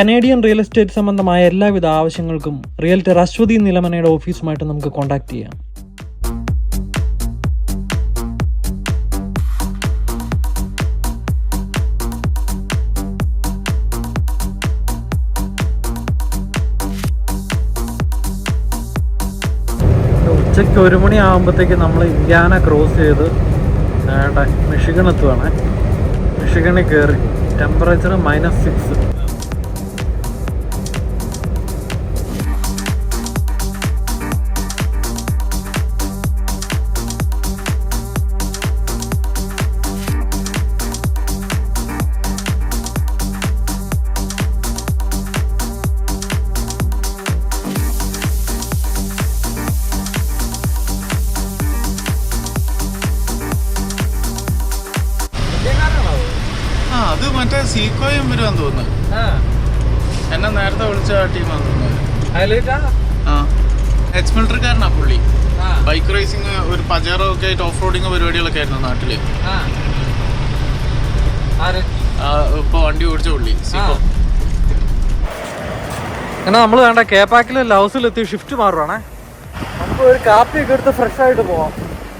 Canadian real estate സംബന്ധമായ എല്ലാവിധ ആവശ്യങ്ങൾക്കും റിയൽറ്റർ അശ്വതി നിലമനയുടെ ഓഫീസുമായിട്ട് നമുക്ക് കോൺടാക്ട് ചെയ്യാം. ഉച്ചയ്ക്ക് ഒരു മണി ആകുമ്പോഴത്തേക്ക് നമ്മൾ ഇന്ത്യാന ക്രോസ് ചെയ്ത് എത്തുവാണ്. മിഷിഗണിൽ കയറി. ടെമ്പറേച്ചർ മൈനസ് സിക്സ് അത് മറ്റേ സീക്കോയും വരുവാന്ന് തോന്നുന്നു. എന്നെ നേരത്തെ വിളിച്ച ടീമാന്ന് തോന്നുന്നു. ആ. എക്സ് മിലിറ്ററിക്കാരനാ പുള്ളി. ബൈക്ക് റേസിംഗ് ഒരു പജേറോ ഒക്കെ ആയിട്ട് ഓഫ് റോഡിങ് പരിപാടികളൊക്കെ ആയിരുന്നു നാട്ടിൽ. ഇപ്പൊ വണ്ടി ഓടിച്ച പുള്ളി സീക്കോ എന്നാ നമ്മൾ വേണ്ട കേപ്പാക്കിൽ ലൗസിലെത്തി ഷിഫ്റ്റ് മാറുവാണേ. നമുക്ക് ഒരു കാപ്പി ഒക്കെ എടുത്ത് ഫ്രഷ് ആയിട്ട് പോവാം.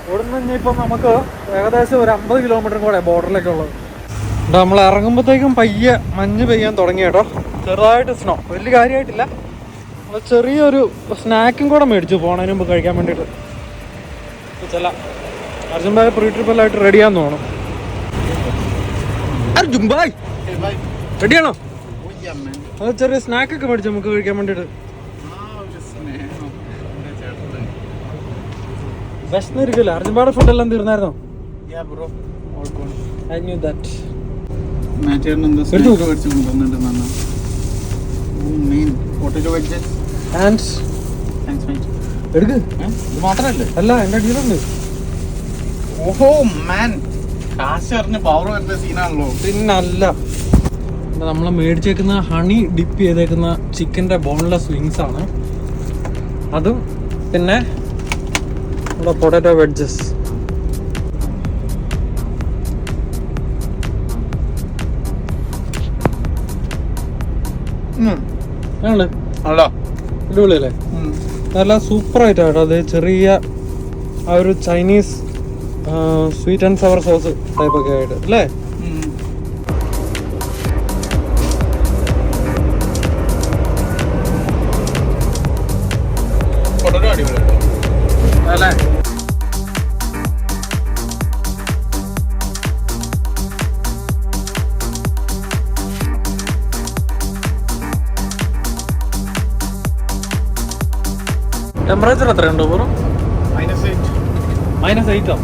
ഇവിടുന്ന് ഇനിയിപ്പം നമുക്ക് ഏകദേശം ഒരു അമ്പത് കിലോമീറ്ററും കൂടെ ബോർഡറിലേക്ക് ഉള്ളത് നമ്മൾ ഇറങ്ങുമ്പോഴത്തേക്കും പയ്യെ മഞ്ഞ് പെയ്യാൻ തുടങ്ങി കേട്ടോ. ചെറുതായിട്ട് സ്നോ വലിയ കാര്യമായിട്ടില്ല നമ്മൾ ചെറിയൊരു സ്നാക്കും കൂടെ മേടിച്ചു പോണതിന് മുമ്പ് കഴിക്കാൻ വേണ്ടിയിട്ട്. ചില അർജുൻ ഭായ് പ്രീ ട്രിപ്പെല്ലായിട്ട് റെഡിയാന്ന് തോന്നും അർജുൻ ഭായ്! റെഡിയാണോ അത് ചെറിയ സ്നാക്ക് ഒക്കെ മേടിച്ചു നമുക്ക് കഴിക്കാൻ വേണ്ടിട്ട് വിശന്നിരിക്കില്ല? അർജുൻപാടെ ഫുഡ് എല്ലാം തീർന്നായിരുന്നോ? ഐ ന്യൂ ദാറ്റ് അല്ല എന്റെ അടിയിലുണ്ട് ഓഹോ മാൻ കാശ് അറിഞ്ഞ് പവർ വരുന്ന സീനാണല്ലോ പിന്നല്ല. നമ്മൾ മേടിച്ചേക്കുന്ന ഹണി ഡിപ്പ് ചെയ്തേക്കുന്ന ചിക്കന്റെ ബോൺലെസ് വിങ്സ് ആണ്. അതും പിന്നെ നമ്മുടെ പൊട്ടാറ്റോ വെഡ്ജസ് അടിപൊളിയല്ലേ? നല്ല സൂപ്പർ ആയിട്ടാണ് കേട്ടോ. അത് ചെറിയ ആ ഒരു Chinese sweet and sour sauce type ഒക്കെ ആയിട്ട്. അല്ലേ? ടെമ്പറേച്ചർ എത്രയുണ്ടോ വെറും മൈനസ് എയ്റ്റ് മൈനസ് എയ്റ്റോ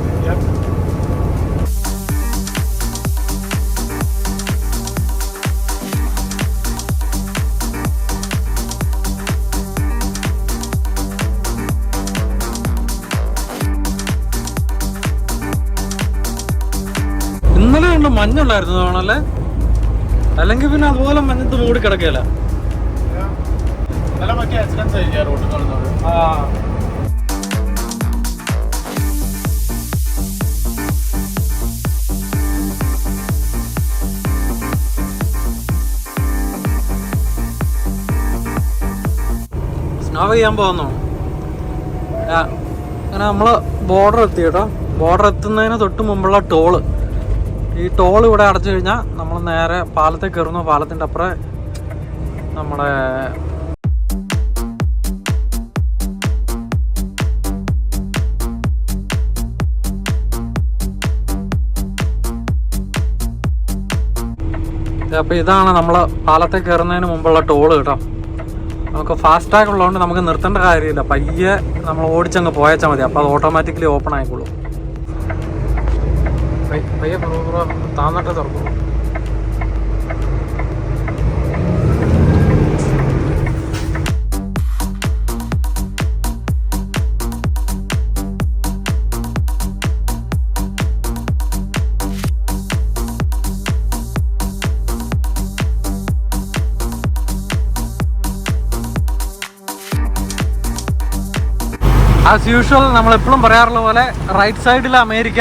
ഇന്നലെ ഉണ്ട് മഞ്ഞുള്ളായിരുന്നു തോന്നല്ലേ അല്ലെങ്കിൽ പിന്നെ അതുപോലെ മഞ്ഞത്ത് മൂടി കിടക്കുകയല്ല നല്ല പറ്റിയ ആക്സിഡൻസ് ആയിരിക്കും റോഡിൽ കാണുന്നത് സ്നോ ചെയ്യാൻ പോകുന്നു ആ, അങ്ങനെ നമ്മൾ ബോർഡർ എത്തി കേട്ടോ. ബോർഡർ എത്തുന്നതിന് തൊട്ട് മുമ്പുള്ള ടോൾ ഈ ടോൾ ഇവിടെ അടച്ചു കഴിഞ്ഞാൽ നമ്മൾ നേരെ പാലത്തെ കയറുന്നു പാലത്തിന്റെ അപ്പുറം നമ്മുടെ അപ്പോൾ ഇതാണ് നമ്മൾ പാലത്തെ കയറുന്നതിന് മുമ്പുള്ള ടോൾ കേട്ടോ നമുക്ക് ഫാസ്റ്റ് ടാഗ് ഉള്ളതുകൊണ്ട് നമുക്ക് നിർത്തേണ്ട കാര്യമില്ല പയ്യെ നമ്മൾ ഓടിച്ചങ്ങ് പോയച്ചാൽ മതി അപ്പോൾ അത് ഓട്ടോമാറ്റിക്കലി ഓപ്പൺ ആയിക്കോളും പയ്യെ- താന്നിട്ട് തുറക്കുള്ളൂ ആസ് യൂഷ്വൽ നമ്മൾ എപ്പോഴും പറയാറുള്ള പോലെ റൈറ്റ് സൈഡിൽ അമേരിക്ക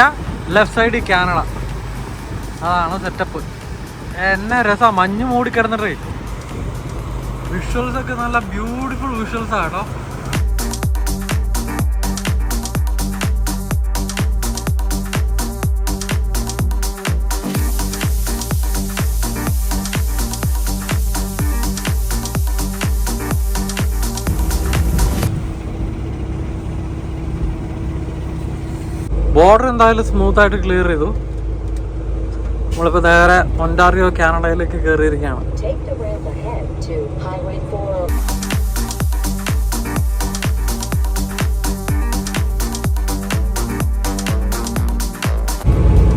ലെഫ്റ്റ് സൈഡിൽ കാനഡ. അതാണ് സെറ്റപ്പ് എന്നെ രസം മഞ്ഞ് മൂടി കിടന്നിട്ടേ. വിഷ്വൽസ് ഒക്കെ നല്ല ബ്യൂട്ടിഫുൾ വിഷ്വൽസ് ആട്ടോ ബോർഡർ എന്തായാലും സ്മൂത്ത് ആയിട്ട് ക്ലിയർ ചെയ്തു. നമ്മളിപ്പോൾ നേരെ ഒന്റാറിയോ കാനഡയിലേക്ക് കയറിയിരിക്കുകയാണ് Take the ramp ahead to Highway 4.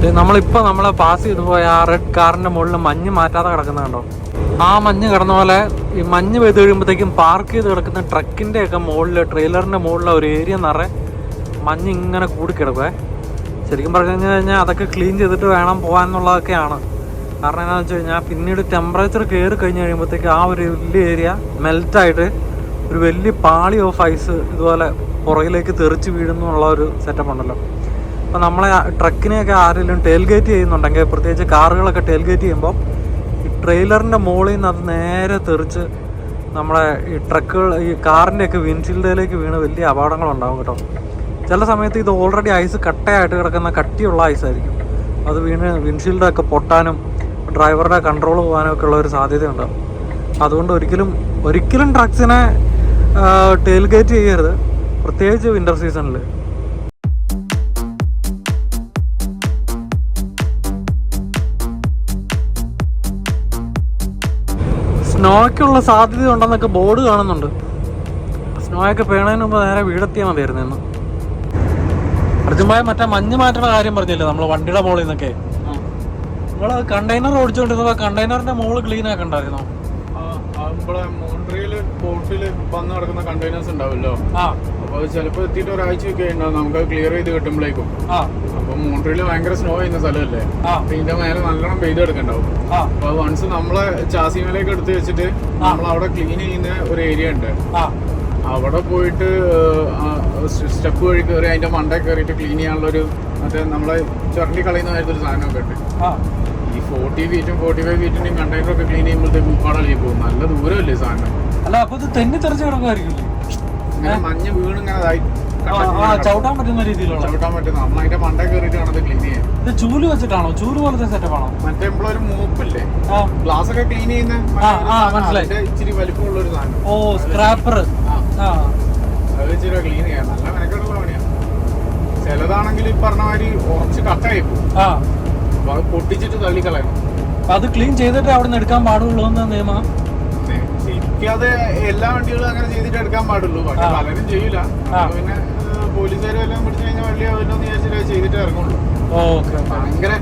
ദേ നമ്മളിപ്പോ നമ്മളെ പാസ് ചെയ്തു പോയ ആ റെഡ് കാറിന്റെ മുകളിൽ മഞ്ഞ് മാറ്റാതെ കിടക്കുന്ന കണ്ടോ? ആ മഞ്ഞ് കിടന്ന പോലെ ഈ മഞ്ഞ് പെയ്ത് കഴിയുമ്പോഴത്തേക്കും പാർക്ക് ചെയ്ത് കിടക്കുന്ന ട്രക്കിന്റെ ഒക്കെ മുകളിൽ ട്രെയിലറിന്റെ മുകളിലെ ഒരു ഏരിയ നിറയെ മഞ്ഞ് ഇങ്ങനെ കൂടി കിടക്കുവേ. ശരിക്കും പറഞ്ഞു കഴിഞ്ഞാൽ അതൊക്കെ ക്ലീൻ ചെയ്തിട്ട് വേണം പോകാൻ എന്നുള്ളതൊക്കെയാണ് കാരണം എന്താണെന്ന് വെച്ച് കഴിഞ്ഞാൽ പിന്നീട് ടെമ്പറേച്ചർ കയറി കഴിഞ്ഞ് കഴിയുമ്പോഴത്തേക്ക് ആ ഒരു വലിയ ഏരിയ മെൽറ്റായിട്ട് ഒരു വലിയ പാളി ഓഫ് ഐസ് ഇതുപോലെ പുറകിലേക്ക് തെറിച്ച് വീഴുന്നുള്ള ഒരു സെറ്റപ്പ് ഉണ്ടല്ലോ. അപ്പോൾ നമ്മളെ ട്രക്കിനെയൊക്കെ ആരെങ്കിലും ടെയിൽ ഗേറ്റ് ചെയ്യുന്നുണ്ടെങ്കിൽ പ്രത്യേകിച്ച് കാറുകളൊക്കെ ടെയിൽ ഗേറ്റ് ചെയ്യുമ്പോൾ ഈ ട്രെയിലറിന്റെ മുകളിൽ നിന്ന് അത് നേരെ തെറിച്ച് നമ്മളെ ഈ ട്രക്കുകൾ ഈ കാറിന്റെയൊക്കെ വിൻഡ്ഷീൽഡിലേക്ക് വീണ് വലിയ അപകടങ്ങളുണ്ടാവും കേട്ടോ. ചില സമയത്ത് ഇത് ഓൾറെഡി ഐസ് കട്ടയായിട്ട് കിടക്കുന്ന കട്ടിയുള്ള ഐസ് ആയിരിക്കും. അത് വീണ് വിൻഷീൽഡൊക്കെ പൊട്ടാനും ഡ്രൈവറുടെ കൺട്രോൾ പോകാനും ഒക്കെ ഉള്ള ഒരു സാധ്യതയുണ്ട്. അതുകൊണ്ട് ഒരിക്കലും ഒരിക്കലും ട്രക്സിനെ ടേൽഗേറ്റ് ചെയ്യരുത്. പ്രത്യേകിച്ച് വിന്റർ സീസണിൽ സ്നോയ്ക്കുള്ള സാധ്യത ഉണ്ടെന്നൊക്കെ ബോർഡ് കാണുന്നുണ്ട്. സ്നോയൊക്കെ പേണതിന് മുമ്പ് നേരെ വീടെത്തിയാൽ മതിയായിരുന്നു അർജുമായ മറ്റേ മഞ്ഞ് മാറ്റുന്ന കാര്യം പറഞ്ഞില്ലേ? നമ്മൾ വണ്ടിയുടെ മുകളിൽ നിന്നൊക്കെ. നിങ്ങൾ കണ്ടെയ്നർ ഓടിച്ചുകൊണ്ടിരുന്നപ്പോ കണ്ടെയ്നറിന്റെ മോൾ ക്ലീൻ ആക്കണ്ടായിരുന്നോ? മോൺട്രിയിൽ പോർട്ടിൽ വന്ന് നടക്കുന്ന കണ്ടെയ്നേഴ്സ് ഉണ്ടാവുമല്ലോ അപ്പൊ അത് ചിലപ്പോ എത്തിയിട്ട് ഒരാഴ്ചയൊക്കെ ഉണ്ടാവും നമുക്ക് ക്ലിയർ ചെയ്ത് കിട്ടുമ്പോഴേക്കും. ആ. അപ്പൊ മോൺട്രിയിൽ ഭയങ്കര സ്നോ ചെയ്യുന്ന സ്ഥലമല്ലേ? ആ. അപ്പൊ ഇതിന്റെ മേലെ നല്ലോണം പെയ്ത് എടുക്കണ്ടാവും അപ്പൊ വൺസ് നമ്മളെ ചാസിമേലേക്ക് എടുത്ത് വെച്ചിട്ട് നമ്മൾ അവിടെ ക്ലീൻ ചെയ്യുന്ന ഒരു ഏരിയ ഉണ്ട്. അവിടെ പോയിട്ട് സ്റ്റെപ്പ് വഴി കയറി അതിന്റെ മണ്ട കയറിയിട്ട് ക്ലീൻ ചെയ്യാനുള്ള ഒരു മറ്റേ നമ്മളെ ചുരണ്ടി കളയുന്ന ഒരു ഒരു സാധനമൊക്കെ ഉണ്ട് ഈ ഫോർട്ടി ഫീറ്റും ഫോർട്ടി ഫൈവ് ഫീറ്റിന്റെയും കണ്ടെയ്നർ ഒക്കെ ക്ലീൻ ചെയ്യുമ്പോഴത്തേക്ക് ഉപ്പാടളി പോകും. നല്ല ദൂരമല്ലേ സാധനം. അല്ല അപ്പൊ ഇത് തെന്നി തെറിച്ച് കിടക്കുമായിരിക്കും ഇങ്ങനെ മഞ്ഞ് വീണ് ഇങ്ങനെ ഇതായി ചവിട്ടാൻ പറ്റുന്ന രീതിയിലുള്ള. ചവിട്ടാൻ പറ്റുന്ന അമ്മ അതിന്റെ മണ്ട കയറിയിട്ട് വേണം ക്ലീൻ ചെയ്യാൻ ഇത് ചൂൽ വെച്ചിട്ടാണോ? ചൂൽ പോലത്തെ സെറ്റപ്പ് ആണോ? മറ്റേ നമ്മളൊരു മൂപ്പില്ലേ? ഗ്ലാസ് ഒക്കെ ക്ലീൻ ചെയ്യുന്ന ഇച്ചിരി വലിപ്പമുള്ള ഒരു സാധനം. ഓ സ്ക്രാപ്പർ അത് ഇച്ചിരി ക്ലീൻ ചെയ്യാം. നല്ല മെനക്കെട്ടുള്ള പണിയാണ് ചിലതാണെങ്കിൽ ഈ പറഞ്ഞ മാതിരി ഉറച്ച് കട്ടായി പോകും. അപ്പൊ അത് പൊട്ടിച്ചിട്ട് തള്ളിക്കളയണം അത് ക്ലീൻ ചെയ്തിട്ട് അവിടെ നിന്ന് എടുക്കാൻ പാടുള്ളൂ എന്നാ നിയമം? ഏ, ശരിക്കും എല്ലാ വണ്ടികളും അങ്ങനെ ചെയ്തിട്ട് എടുക്കാൻ പാടുള്ളൂ. പക്ഷെ. പലരും ചെയ്യൂല. പിന്നെ പോലീസുകാരും എല്ലാം പിടിച്ചു കഴിഞ്ഞാൽ വലിയ അവരൊന്നും വിചാരിച്ചില്ല ചെയ്തിട്ട് ഇറങ്ങുള്ളൂ. ഓക്കെ ഭയങ്കര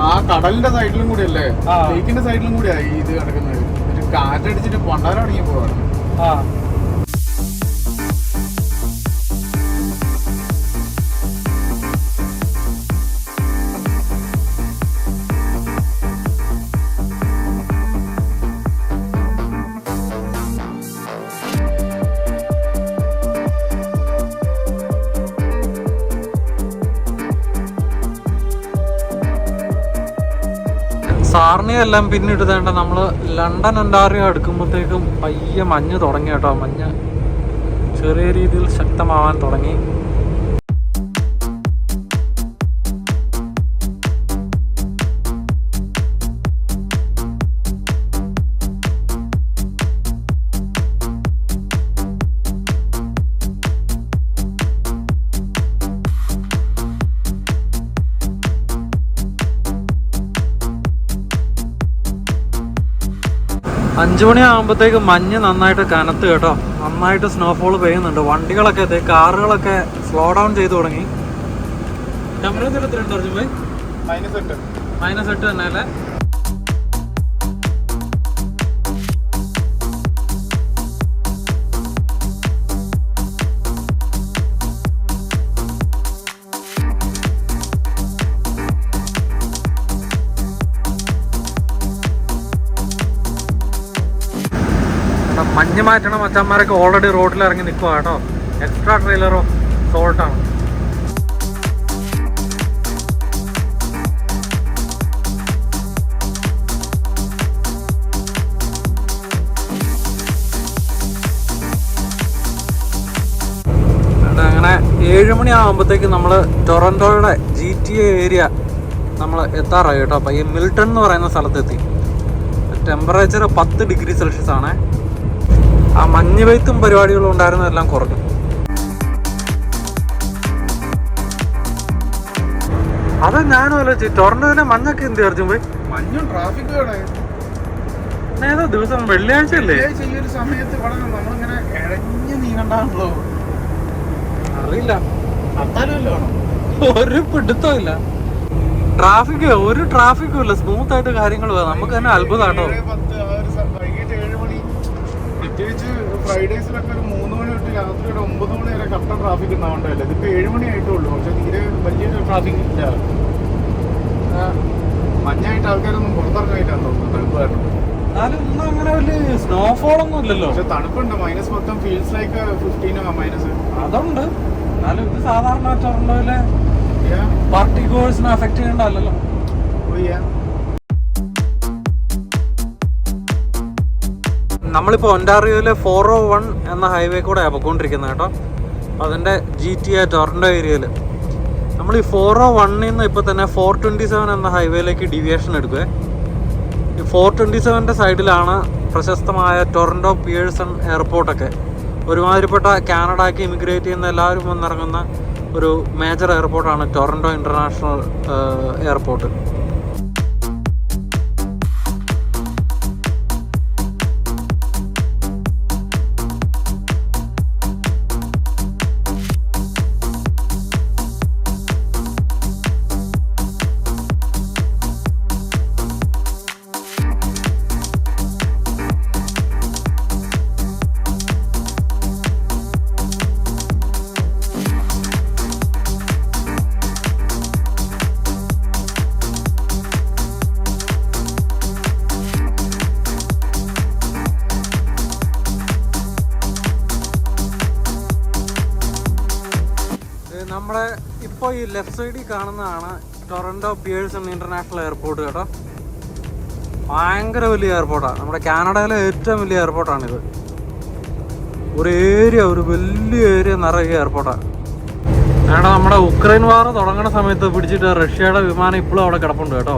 ആ കടലിന്റെ സൈഡിലും കൂടി അല്ലേ. ലേക്കിന്റെ സൈഡിലും കൂടിയാ ഈ ഇത് കിടക്കുന്നത്. ഒരു കാറ്റടിച്ചിട്ട് പണ്ടാരം അടങ്ങി പോവാണ്. ആ സാറിനെയും എല്ലാം പിന്നിട്ട് നമ്മൾ ലണ്ടൻ എൻഡാറിയ എടുക്കുമ്പോഴത്തേക്കും പയ്യെ മഞ്ഞ് തുടങ്ങി കേട്ടോ. മഞ്ഞ് ചെറിയ രീതിയിൽ ശക്തമാവാൻ തുടങ്ങി. അഞ്ചു മണിയാകുമ്പോഴത്തേക്ക് മഞ്ഞ് നന്നായിട്ട് കനത്ത് കേട്ടോ. നന്നായിട്ട് സ്നോഫോൾ പെയ്യുന്നുണ്ട്. വണ്ടികളൊക്കെ എത്തി കാറുകളൊക്കെ സ്ലോ ഡൗൺ ചെയ്തു തുടങ്ങി. ടെമ്പറേച്ചർ മൈനസ് എട്ട്. മൈനസ് എട്ട് തന്നെ അല്ലേ എറിഞ്ഞു മാറ്റണം. മച്ചന്മാരൊക്കെ ഓൾറെഡി റോഡിൽ ഇറങ്ങി നിൽക്കുക കേട്ടോ. എക്സ്ട്രാ ട്രെയിലറോ സോൾട്ടാണ് അങ്ങനെ ഏഴ് നമ്മൾ ടൊറന്റോയുടെ ജി ടി എ ഏരിയ നമ്മൾ എത്താറായി കേട്ടോ. അപ്പോൾ ഈ മിൽട്ടൺ എന്ന് പറയുന്ന സ്ഥലത്തെത്തി. ടെമ്പറേച്ചർ പത്ത് ഡിഗ്രി സെൽഷ്യസ് ആണേ. ആ മഞ്ഞ് പെയ്ത്തും പരിപാടികളും ഉണ്ടായിരുന്നതെല്ലാം കുറഞ്ഞു. അത് ഞാനും ആലോചിച്ചു ടൊറന്റോയിലെ മഞ്ഞൊക്കെ എന്ത് അർജുൻ പോയി? മഞ്ഞും ട്രാഫിക് ഏതോ ദിവസം വെള്ളിയാഴ്ച അല്ലേ ഈ ഒരു സമയത്ത് ഇവിടെ നമ്മളിങ്ങനെ ഇഴഞ്ഞ് നീങ്ങണ്ടാണല്ലോ. അറിയില്ല. അത്താലുമല്ലോ ഒരു പിടുത്തവും ഇല്ല. ട്രാഫിക് ഒരു ട്രാഫിക്കും ഇല്ല. സ്മൂത്ത് ആയിട്ട് കാര്യങ്ങൾ നമുക്ക് തന്നെ അത്ഭുതമാട്ടോ പ്രത്യേകിച്ച് ഫ്രൈഡേസിലൊക്കെ ഒരു മൂന്ന് മണി തൊട്ട് രാത്രി ഒരു ഒമ്പത് മണി വരെ കട്ട ട്രാഫിക് ഉണ്ടാവണ്ടല്ലേ ഇതിപ്പോ ഏഴ് മണി ആയിട്ടുള്ളൂ പക്ഷെ തീരെ വലിയൊരു ട്രാഫിക് ഇല്ല. മഞ്ഞായിട്ട് ആൾക്കാരൊന്നും പുറത്തിറങ്ങായിട്ടാണ് തോന്നുന്നു. തണുപ്പ് കാരണം എന്നാലും അങ്ങനെ വലിയ സ്നോഫോൾ ഒന്നും ഇല്ലല്ലോ. പക്ഷെ തണുപ്പുണ്ട്. മൈനസ് മൊത്തം ഫീൽസ് ലൈക്ക് ഫിഫ്റ്റീനോ മൈനസ് അതുണ്ട്. എന്നാലും ഇത് സാധാരണ ടൊറന്റോയിലെ പാർട്ടി ഗോൾസിനെ അഫക്ട് ചെയ്യേണ്ടല്ലോ നമ്മളിപ്പോൾ ഒന്റാറിയോയിലെ ഫോർ ഓ വൺ എന്ന ഹൈവേ കൂടെ പോയിക്കൊണ്ടിരിക്കുന്നത് കേട്ടോ. അതിന്റെ ജി ടി എ ടൊറൻഡോ ഏരിയയിൽ നമ്മൾ ഈ ഫോർ ഓ വണ്ണിൽ നിന്ന് ഇപ്പോൾ തന്നെ ഫോർ ട്വന്റി സെവൻ എന്ന ഹൈവേയിലേക്ക് ഡീവിയേഷൻ എടുക്കുക ഈ ഫോർ ട്വന്റി സെവന്റെ സൈഡിലാണ് പ്രശസ്തമായ ടൊറൻഡോ പിയേഴ്സൺ എയർപോർട്ടൊക്കെ ഒരുമാതിരിപ്പെട്ട കാനഡയ്ക്ക് ഇമിഗ്രേറ്റ് ചെയ്യുന്ന എല്ലാവരും വന്നിറങ്ങുന്ന ഒരു മേജർ എയർപോർട്ടാണ് ടൊറൻഡോ ഇന്റർനാഷണൽ എയർപോർട്ട് ലെഫ്റ്റ് സൈഡിൽ കാണുന്നതാണ് ടൊറന്റോ പിയേഴ്സൺ ഇന്റർനാഷണൽ എയർപോർട്ട് കേട്ടോ. ഭയങ്കര വലിയ എയർപോർട്ടാണ് നമ്മുടെ കാനഡയിലെ ഏറ്റവും വലിയ എയർപോർട്ടാണിത്. ഒരു ഏരിയ ഒരു വലിയ ഏരിയ നിറയെ എയർപോർട്ടാണ് ഏട്ടാ നമ്മുടെ ഉക്രൈൻ വാർ തുടങ്ങുന്ന സമയത്ത് പിടിച്ചിട്ട് റഷ്യയുടെ വിമാനം ഇപ്പോഴും അവിടെ കിടപ്പുണ്ട് കേട്ടോ.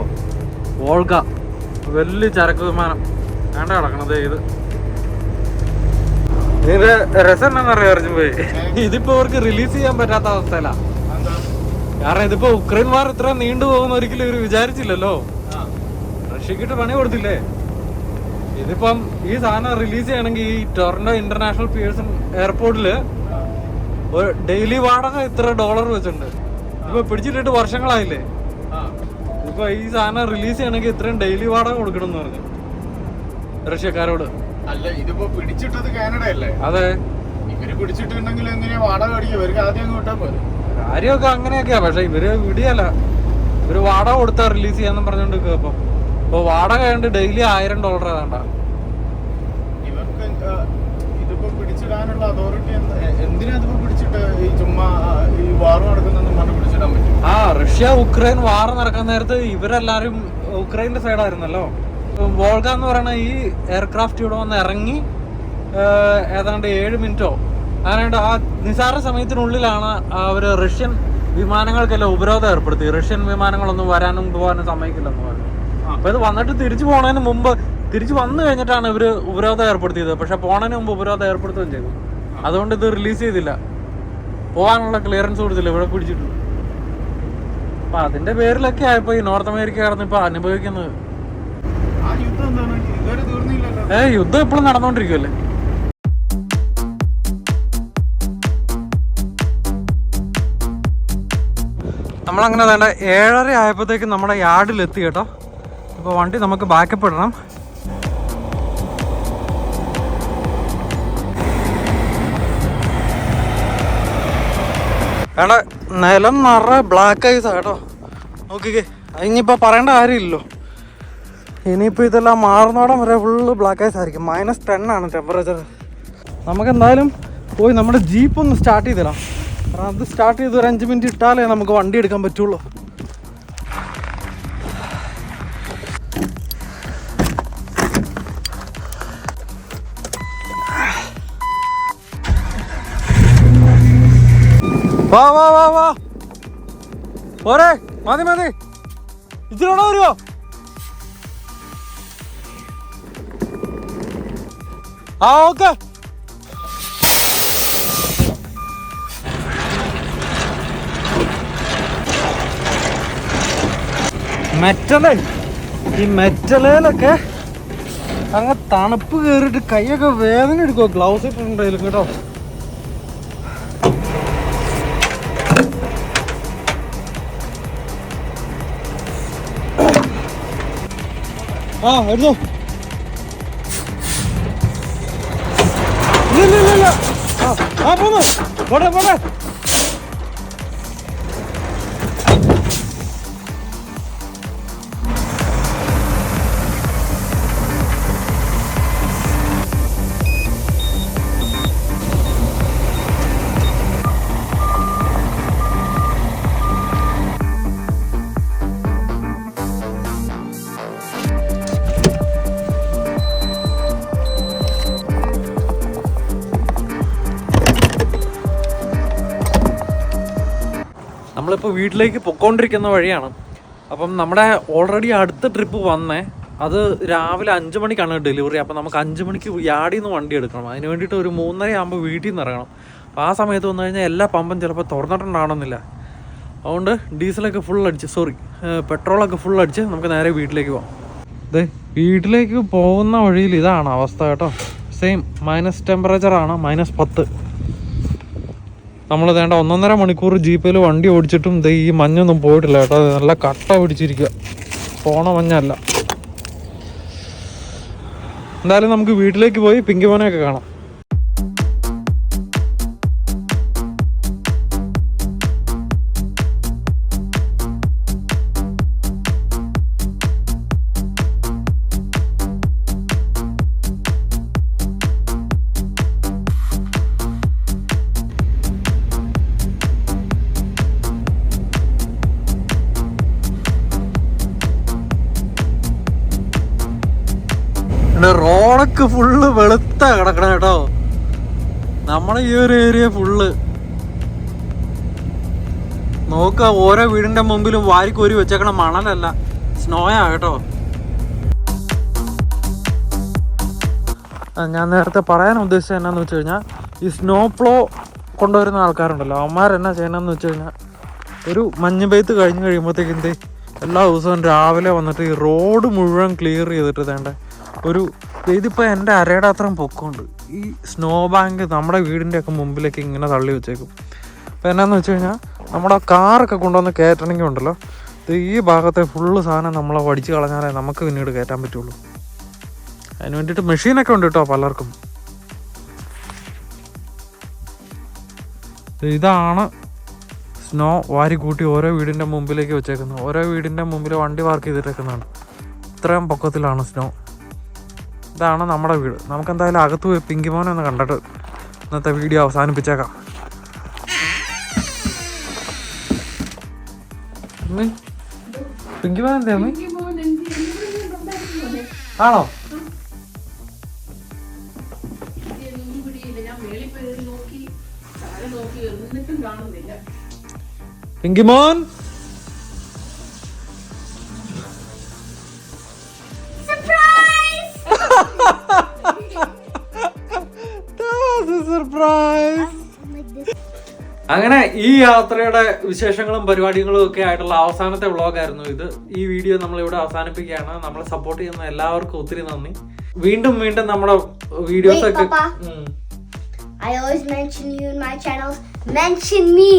വോൾക്ക വലിയ ചരക്ക് വിമാനം. വേണ്ട കിടക്കണത് ഇത്. ഇതിന്റെ രസം അർജുൻ പോയി ഇതിപ്പോ അവർക്ക് റിലീസ് ചെയ്യാൻ പറ്റാത്ത അവസ്ഥയിലാ. കാരണം ഇതിപ്പോ ഉക്രൈൻ വാർ ഇത്ര നീണ്ടു പോകുന്ന ഒരിക്കലും ഇവർ വിചാരിച്ചില്ലല്ലോ. റഷ്യക്കിട്ട് പണി കൊടുത്തില്ലേ? ഇതിപ്പം ഈ സാധനം റിലീസ് ചെയ്യണമെങ്കിൽ ഈ ടൊറന്റോ ഇന്റർനാഷണൽ പിയേഴ്സൺ എയർപോർട്ടിൽ ഒരു ഡെയിലി വാടക ഇത്ര ഡോളർ വെച്ചിട്ടുണ്ട്. ഇപ്പൊ പിടിച്ചിട്ടിട്ട് വർഷങ്ങളായില്ലേ? ഇപ്പൊ ഈ സാധനം റിലീസ് ചെയ്യണമെങ്കിൽ ഇത്രയും ഡെയിലി വാടക കൊടുക്കണം എന്ന് പറഞ്ഞു റഷ്യക്കാരോട്. അല്ല ഇതിപ്പോ പിടിച്ചിട്ടത് കാനഡ അല്ലേ അതെ. ഇവർ പിടിച്ചിട്ടുണ്ടെങ്കിൽ എങ്ങനെയാ വാടക അടിക്കും ഇവർക്ക് ആദ്യം അങ്ങ് വിട്ടാ പോലെ കാര്യമൊക്കെ അങ്ങനെയൊക്കെയാ. പക്ഷെ ഇവർ വിടിയല്ല. ഇവർ വാടക കൊടുത്താ റിലീസ് ചെയ്യാന്ന് പറഞ്ഞോണ്ട് ഇപ്പൊ ഇപ്പൊ വാടക ഉണ്ട് ഡെയിലി ആയിരം ഡോളർ ഏതാണ്ട ഇതിപ്പോ പിടിച്ചിടാനുള്ള അതോറിറ്റി എന്തിനാ ഇതിപ്പോ പിടിച്ചിട്ട് ഈ ചുമ്മാ ഈ വാർ നടക്കുന്നെന്നും പറഞ്ഞ് പിടിച്ചിടാൻ പറ്റും? ആ റഷ്യ ഉക്രൈൻ വാർ നടക്കുന്ന നേരത്ത് ഇവരെല്ലാരും ഉക്രൈന്റെ സൈഡായിരുന്നല്ലോ വോൾഗ എന്ന് പറയുന്ന ഈ എയർക്രാഫ്റ്റ് ഇവിടെ വന്ന് ഇറങ്ങി ഏതാണ്ട് ഏഴ് മിനിറ്റോ അങ്ങനെ ആ നിസാര സമയത്തിനുള്ളിലാണ് അവർ റഷ്യൻ വിമാനങ്ങൾക്കെല്ലാം ഉപരോധം ഏർപ്പെടുത്തി. റഷ്യൻ വിമാനങ്ങളൊന്നും വരാനും പോകാനും സമ്മതിക്കില്ലെന്ന് പറഞ്ഞു. അപ്പൊ ഇത് വന്നിട്ട് തിരിച്ചു പോണതിന് മുമ്പ് തിരിച്ചു വന്നു കഴിഞ്ഞിട്ടാണ് ഇവർ ഉപരോധം ഏർപ്പെടുത്തിയത്. പക്ഷെ പോണതിന് മുമ്പ് ഉപരോധം ഏർപ്പെടുത്തുകയും ചെയ്തു. അതുകൊണ്ട് ഇത് റിലീസ് ചെയ്തില്ല. പോകാനുള്ള ക്ലിയറൻസ് കൊടുത്തില്ല. ഇവിടെ പിടിച്ചിട്ടു. അപ്പൊ അതിന്റെ പേരിലൊക്കെ ആയപ്പോ ഈ നോർത്ത് അമേരിക്ക കിടന്ന് ഇപ്പൊ അനുഭവിക്കുന്നത്. ആ യുദ്ധം ഏ എപ്പോഴും നടന്നുകൊണ്ടിരിക്കുമല്ലേ നമ്മളങ്ങനെ വേണ്ട ഏഴര ആയപ്പോഴത്തേക്കും നമ്മുടെ യാർഡിൽ എത്തി കേട്ടോ. ഇപ്പോൾ വണ്ടി നമുക്ക് ബാക്കപ്പ് ഇടണം. എടാ നിലം നിറ ബ്ലാക്ക് ഐസാണ് കേട്ടോ. നോക്കിക്കേ അതിനിപ്പോൾ പറയേണ്ട കാര്യമില്ലല്ലോ. ഇനിയിപ്പോൾ ഇതെല്ലാം മാറുന്നോടം വരെ ഫുള്ള് ബ്ലാക്ക് ഐസ് ആയിരിക്കും. മൈനസ് ടെൻ ആണ് ടെമ്പറേച്ചർ നമുക്ക് എന്തായാലും പോയി നമ്മുടെ ജീപ്പ് ഒന്ന് സ്റ്റാർട്ട് ചെയ്തിടാം. കാരണം അത് സ്റ്റാർട്ട് ചെയ്ത് ഒരു അഞ്ച് മിനിറ്റ് ഇട്ടാലേ നമുക്ക് വണ്ടി എടുക്കാൻ പറ്റുള്ളൂ. വാ വാ വാ വാ. പോരെ മതി മതി. ഇതിലൂടെ വരുമോ ആ ഓക്കെ. മെറ്റൽ. ഈ മെറ്റലേലൊക്കെ അങ്ങ് തണുപ്പ് കയറിയിട്ട് കൈയൊക്കെ വേദന എടുക്കുമോ ഗ്ലൗസ് ഇട്ടിട്ടുണ്ടെങ്കിലും കേട്ടോ. ആ എടുത്തോ ഇല്ല ഇല്ല ഇല്ല, ആ പോന്നു. പോട്ടെ പോട്ടെ. നമ്മളിപ്പോൾ വീട്ടിലേക്ക് പൊക്കോണ്ടിരിക്കുന്ന വഴിയാണ്. അപ്പം നമ്മുടെ ഓൾറെഡി അടുത്ത ട്രിപ്പ് വന്നേ അത് രാവിലെ അഞ്ച് മണിക്കാണ് ഡെലിവറി അപ്പം നമുക്ക് അഞ്ച് മണിക്ക് യാർഡിൽ നിന്ന് വണ്ടി എടുക്കണം. അതിന് വേണ്ടിയിട്ട് ഒരു മൂന്നര ആകുമ്പോൾ വീട്ടിൽ നിന്ന് ഇറങ്ങണം. അപ്പോൾ ആ സമയത്ത് വന്നു കഴിഞ്ഞാൽ എല്ലാ പമ്പും ചിലപ്പോൾ തുറന്നിട്ടുണ്ടാവണമെന്നില്ല. അതുകൊണ്ട് ഡീസലൊക്കെ ഫുൾ അടിച്ച് സോറി പെട്രോളൊക്കെ ഫുൾ അടിച്ച് നമുക്ക് നേരെ വീട്ടിലേക്ക് പോകാം അതെ വീട്ടിലേക്ക് പോകുന്ന വഴിയിൽ ഇതാണ് അവസ്ഥ കേട്ടോ. സെയിം മൈനസ് ടെമ്പറേച്ചറാണ് മൈനസ് പത്ത്. നമ്മൾ വേണ്ട ഒന്നൊന്നര മണിക്കൂർ ജീപ്പിൽ വണ്ടി ഓടിച്ചിട്ടും ദേ ഈ മഞ്ഞൊന്നും പോയിട്ടില്ല കേട്ടോ. നല്ല കട്ട പിടിച്ചിരിക്കുക പോണ മഞ്ഞല്ല. എന്തായാലും നമുക്ക് വീട്ടിലേക്ക് പോയി പിങ്കി മോനെയൊക്കെ കാണാം. വെളുത്ത കിടക്കണ കേട്ടോ. നമ്മളെ ഈ ഒരു ഏരിയ ഫുള്ള് നോക്ക ഓരോ വീടിന്റെ മുമ്പിലും വാരിക്കോരി വെച്ചേക്കണ മണലല്ല. സ്നോയാ കേട്ടോ. ഞാൻ നേരത്തെ പറയാൻ ഉദ്ദേശിച്ചത് എന്നാന്ന് വെച്ച് കഴിഞ്ഞാൽ ഈ സ്നോ പ്ലോ കൊണ്ടുവരുന്ന ആൾക്കാരുണ്ടല്ലോ അവന്മാർ എന്നാ ചെയ്യണമെന്ന് വെച്ച് കഴിഞ്ഞാൽ ഒരു മഞ്ഞ് പെയ്ത്ത് കഴിഞ്ഞ് കഴിയുമ്പോഴത്തേക്ക് എന്തേ എല്ലാ ദിവസവും രാവിലെ വന്നിട്ട് ഈ റോഡ് മുഴുവൻ ക്ലിയർ ചെയ്തിട്ട് വേണ്ട ഒരു ഇതിപ്പോൾ എന്റെ അരയുടെ അത്രയും പൊക്കമുണ്ട്. ഈ സ്നോ ബാങ്ക് നമ്മുടെ വീടിന്റെ ഒക്കെ മുമ്പിലേക്ക് ഇങ്ങനെ തള്ളി വെച്ചേക്കും. അപ്പോൾ എന്നാന്ന് വെച്ച് കഴിഞ്ഞാൽ നമ്മുടെ കാറൊക്കെ കൊണ്ടുവന്ന് കയറ്റണമെങ്കിൽ ഉണ്ടല്ലോ. ഈ ഭാഗത്തെ ഫുള്ള് സാധനം നമ്മളെ വടിച്ച് കളഞ്ഞാലേ നമുക്ക് പിന്നീട് കയറ്റാൻ പറ്റുള്ളൂ. അതിന് വേണ്ടിയിട്ട് മെഷീനൊക്കെ ഉണ്ട് കേട്ടോ പലർക്കും. ഇതാണ് സ്നോ വാരി കൂട്ടി ഓരോ വീടിന്റെ മുമ്പിലേക്ക് വെച്ചേക്കുന്നത്. ഓരോ വീടിന്റെ മുമ്പിൽ വണ്ടി പാർക്ക് ചെയ്തിട്ടേക്കുന്നതാണ്. ഇത്രയും പൊക്കത്തിലാണ് സ്നോ ഇതാണ് നമ്മുടെ വീട്. നമുക്ക് എന്തായാലും അകത്ത് പോയി പിങ്കി മോനെ ഒന്ന് കണ്ടിട്ട് ഇന്നത്തെ വീഡിയോ അവസാനിപ്പിച്ചേക്കാം. പിങ്കി മോൻ എന്താ? ആണോ? പിങ്കി അങ്ങനെ ഈ യാത്രയുടെ വിശേഷങ്ങളും പരിപാടികളും ഒക്കെ ആയിട്ടുള്ള അവസാനത്തെ വ്ളോഗായിരുന്നു ഇത് ഈ വീഡിയോ നമ്മൾ ഇവിടെ അവസാനിപ്പിക്കുകയാണ് നമ്മളെ സപ്പോർട്ട് ചെയ്യുന്ന എല്ലാവർക്കും ഒത്തിരി നന്ദി വീണ്ടും വീണ്ടും നമ്മുടെ വീഡിയോസ് ഒക്കെ. I always mention you in my channels. Mention me.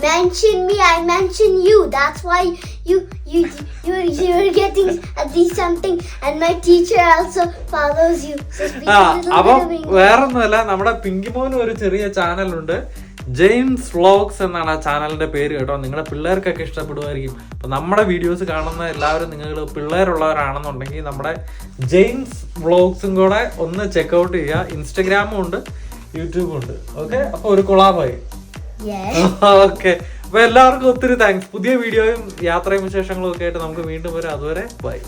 Mention me. I mention you. That's why you you you you're getting at least something. And my teacher also follows you. So speak ആ a little അപ്പം bit of English. വേറൊന്നുമല്ല നമ്മുടെ പിങ്കിമോന് ഒരു ചെറിയ ചാനലുണ്ട് James vlogs എന്നാണ് ആ ചാനലിന്റെ പേര് കേട്ടോ നിങ്ങളുടെ പിള്ളേർക്കൊക്കെ ഇഷ്ടപ്പെടുമായിരിക്കും അപ്പം നമ്മുടെ വീഡിയോസ് കാണുന്ന എല്ലാവരും നിങ്ങൾ പിള്ളേരുള്ളവരാണെന്നുണ്ടെങ്കിൽ നമ്മുടെ ജെയിംസ് വ്ളോഗ്സും കൂടെ ഒന്ന് ചെക്കൗട്ട് ചെയ്യുക ഇൻസ്റ്റഗ്രാമും ഉണ്ട് യൂട്യൂബും ഉണ്ട് ഓക്കെ അപ്പോൾ ഒരു കൊളാബായി. ഓക്കെ അപ്പൊ എല്ലാവർക്കും ഒത്തിരി താങ്ക്സ് പുതിയ വീഡിയോയും യാത്രയും വിശേഷങ്ങളും ഒക്കെ ആയിട്ട് നമുക്ക് വീണ്ടും വരാം. അതുവരെ ബൈ